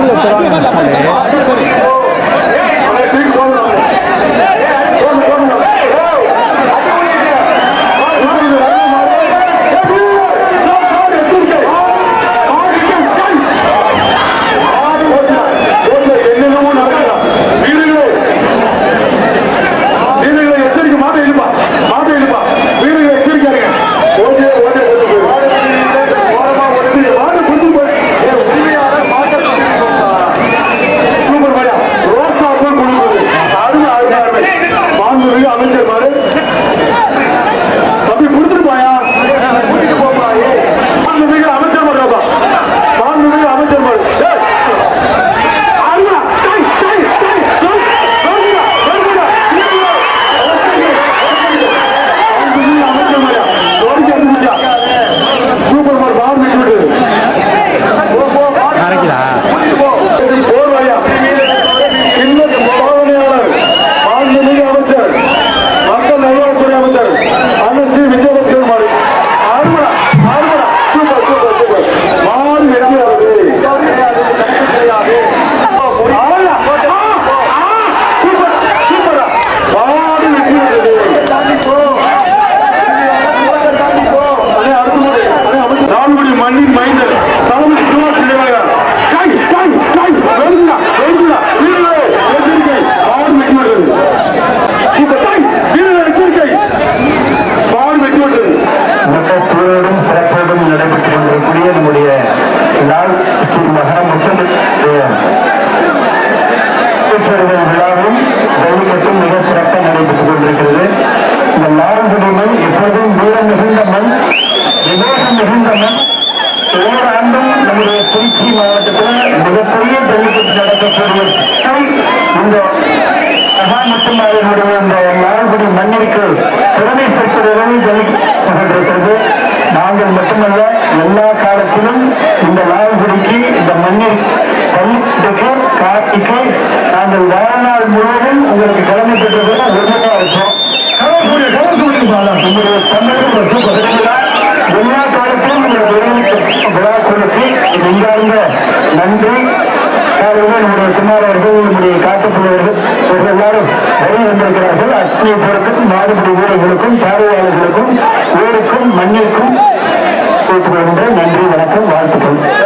பத்து லட்ச ரூபா இருந்தனர் ஓராண்டும் நம்முடைய திருச்சி மாவட்டத்தில் மிகப்பெரிய ஜல்லிக்கட்டு நடக்கக்கூடிய இந்த மகாமுத்துமாரனுடைய இந்த மாறுபடி மண்ணிற்கு திறமை சேர்க்கிறது ஜல்லிக்கட்டு நாங்கள் மட்டுமல்ல எல்லா காலத்திலும் இந்த லால்குடிக்கு இந்த மண்ணில் பள்ளிக்கு காட்டிக்கு நாங்கள் வாழ்நாள் முழுவதும் உங்களுக்கு கடமைப்பட்டது நன்றி. நம்முடைய குமார் அவர்கள் நம்முடைய காட்டுப்புள்ளவர்கள் எல்லாரும் வெளியே வந்திருக்கிறார்கள். அக்னியை பொருட்கள் மாறுபடி வீரர்களுக்கும் பார்வையாளர்களுக்கும் ஊருக்கும் மண்ணிற்கும் நன்றி வணக்கம் வாழ்த்துக்கள்.